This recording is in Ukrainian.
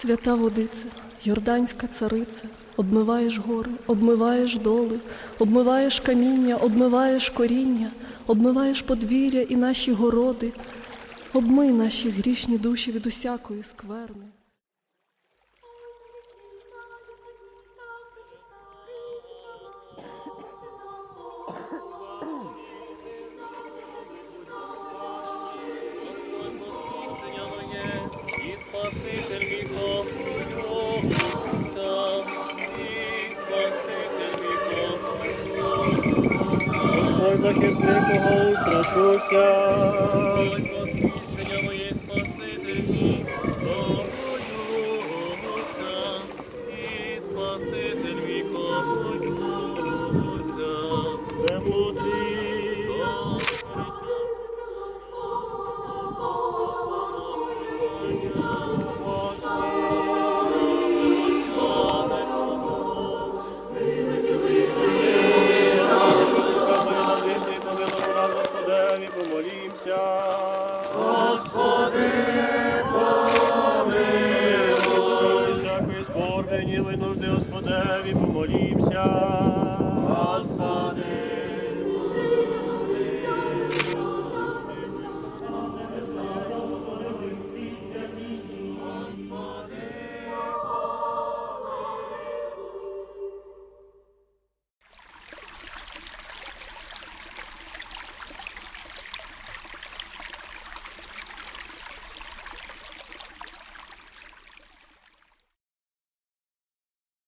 Свята водиця, Йорданська цариця, обмиваєш гори, обмиваєш доли, обмиваєш каміння, обмиваєш коріння, обмиваєш подвір'я і наші городи, обмий наші грішні душі від усякої скверни. Господь захисник мого, страшуся. Господь, моє, Спаситель мій, Богоюся, і Спаситель Господи, помилуй. Всякої скорби, гніви, нужди, Господеві помолімся. Господи,